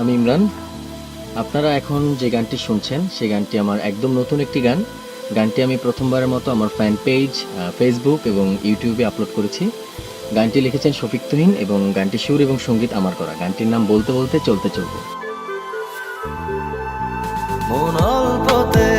আমি ইমরান। আপনারা এখন যে গানটি শুনছেন, সেই গানটি আমার একদম নতুন একটি গান। গানটি আমি প্রথমবারের মতো আমার ফ্যান পেজ ফেসবুক এবং ইউটিউবে আপলোড করেছি। গানটি লিখেছেন শফিক তুহিন এবং গানটি সুর এবং সংগীত আমার করা। গানটির নাম বলতে বলতে চলতে চলতে মন অল্পতে